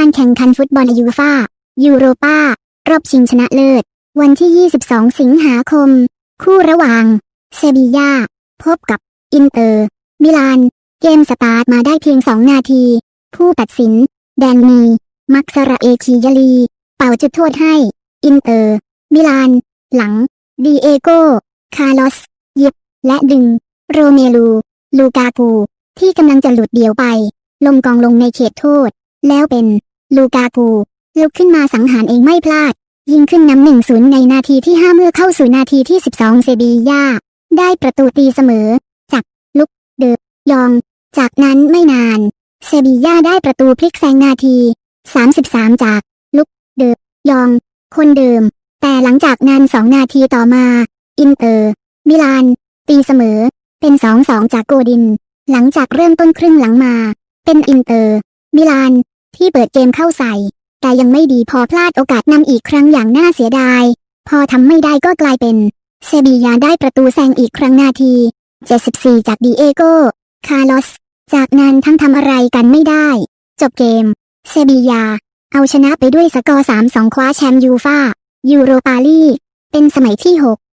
การแข่งขันฟุตบอลยูฟ่ายูโรปารอบชิงชนะเลิศ วันที่ 22 สิงหาคม คู่ระหว่าง เซบียาพบกับ อินเตอร์ มิลาน เกมสตาร์ทมาได้เพียง 2 นาที ผู้ตัดสิน แดนมีมักสระเอคียาลี เป่าจุดโทษให้ อินเตอร์ มิลาน หลัง ดีเอโก คาร์ลอส ยิบ และดึง โรเมลู ลูกากู ที่กำลังจะหลุดเดี่ยวไป ลงกองลงในเขตโทษ แล้วเป็น ลูกากู ลุกขึ้นมาสังหารเองไม่พลาด ยิงขึ้นนำหนึ่งศูนย์ในนาทีที่5เมื่อเข้าสู่นาทีที่12เซบียาได้ประตูตีเสมอ จากลุกเดอยอง จากนั้นไม่นานเซบียาได้ประตูพลิกแซงนาที33จากลุกเดอยอง คนเดิม แต่หลังจากนั้นสองนาทีต่อมา อินเตอร์ มิลาน ตีเสมอ เป็น2-2จากโกดิน หลังจากเริ่มต้นครึ่งหลังมา เป็นอินเตอร์ มิลาน ที่เปิดเกมเข้าใส่ แต่ยังไม่ดีพอพลาดโอกาสนำอีกครั้งอย่างน่าเสียดาย พอทำไม่ได้ก็กลายเป็น เซบียาได้ประตูแซงอีกครั้งนาที 74 จากดีเอโก คาร์ลอส จากนั้นทั้งทำอะไรกันไม่ได้ จบเกม เซบียา เอาชนะไปด้วยสกอร์ 3-2 คว้าแชมป์ยูฟายูโรปาลีกเป็นสมัยที่ 6